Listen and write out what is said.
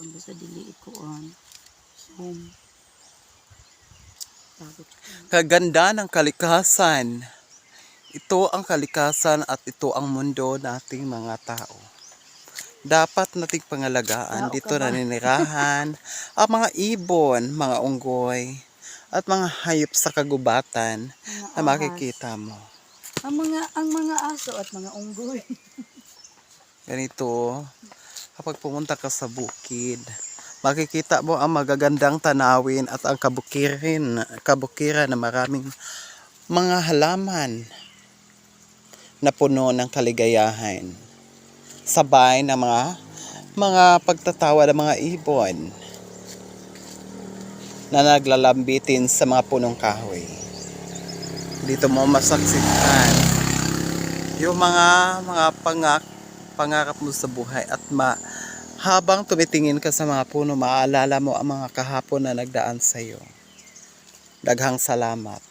cellphone basta dili ko on. Zoom. Takot ko. Kaganda ng kalikasan. Ito ang kalikasan at ito ang mundo nating mga tao. Dapat nating pangalagaan Tao dito naninirahan ang mga ibon, mga unggoy, at mga hayop sa kagubatan Mga na makikita mo. Ang mga ang mga aso at mga unggoy. Ganito, kapag pumunta ka sa bukid, makikita mo ang magagandang tanawin at ang kabukirin, kabukiran na maraming mga halaman na puno ng kaligayahan. Sabay ng mga mga pagtatawa ng mga ibon na naglalambitin sa mga punong kahoy. Dito mo masaksikan yung mga mga pangak pangarap mo sa buhay at ma habang tumitingin ka sa mga puno, maaalala mo ang mga kahapon na nagdaan sa iyo. Daghang salamat.